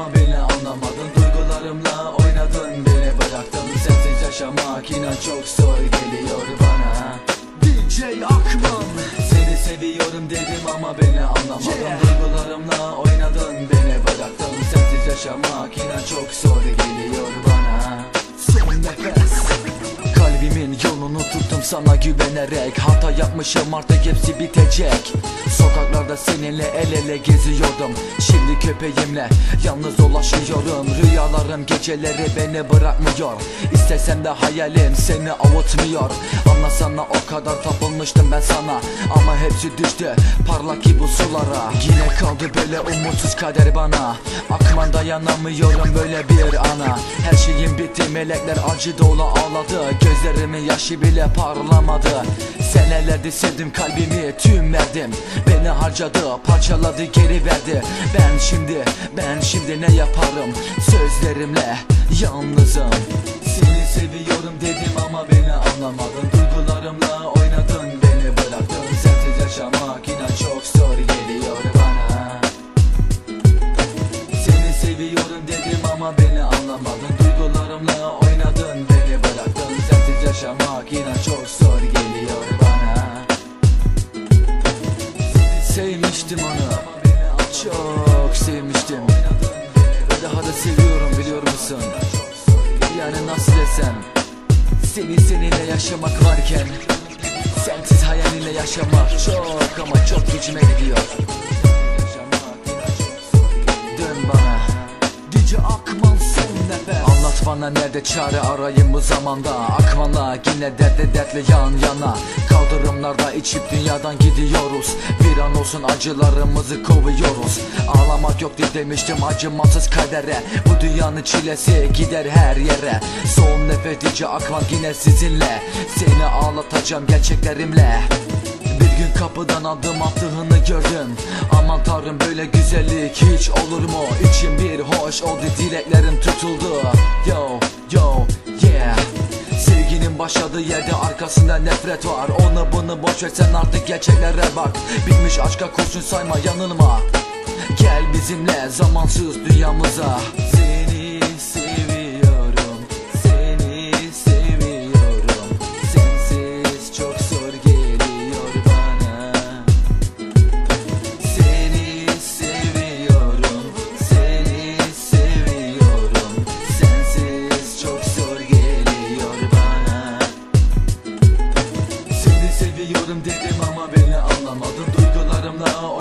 ama beni anlamadın. Duygularımla oynadın. Beni bıraktın. Sensiz yaşamak inan çok zor geliyor bana. DJ Akman. Seni seviyorum dedim ama beni anlamadın. Duygularımla oynadın. Beni bıraktın. Sensiz yaşamak inan çok zor geliyor bana. Son nefes. Kalbimin yolunu tuttum. Sana güvenerek Hata yapmışım. Artık hepsi bitecek Sokaklarda seninle el ele geziyordum. Şimdi köpeğimle yalnız dolaşıyorum. Rüyalarım geceleri beni bırakmıyor. İstesem de hayalim seni avutmuyor. Anlasana o kadar tapılmıştım ben sana. Ama hepsi düştü parlak ki bu sulara. Yine kaldı böyle umutsuz kader bana. Akman dayanamıyorum böyle bir ana. Her şeyim bitti melekler acı dolu ağladı. Gözlerimin yaşı bile parlamadı Senelerdir sevdim kalbimi tüm verdim Beni harcadı parçaladı geri verdi. Ben şimdi ben şimdi ne yaparım? Sözlerimle yalnızım. Seni seviyorum dedim ama beni anlamadın Seni seninle yaşamak varken Sensiz hayalinle yaşamak çok ama çok gücüme gidiyor bana nerede çare arayayım bu zamanda? Akmanla yine dertte dertle yan yana. Kaldırımlarda içip dünyadan gidiyoruz. Bir an olsun acılarımızı kovuyoruz. Ağlamak yok diye demiştim acımasız kadere. Bu dünyanın çilesi gider her yere. Son nefes dice Akman yine sizinle. Seni ağlatacağım gerçeklerimle gün kapıdan adım attığını gördüm. Aman tanrım böyle güzellik hiç olur mu? İçim bir hoş oldu dileklerim tutuldu. Yo yo yeah. Sevginin başladığı yerde arkasında nefret var. Onu bunu boş ver sen artık gerçeklere bak. Bitmiş aşka kurşun sayma yanılma. Gel bizimle zamansız dünyamıza Seviyorum dedim ama beni anlamadın Duygularımla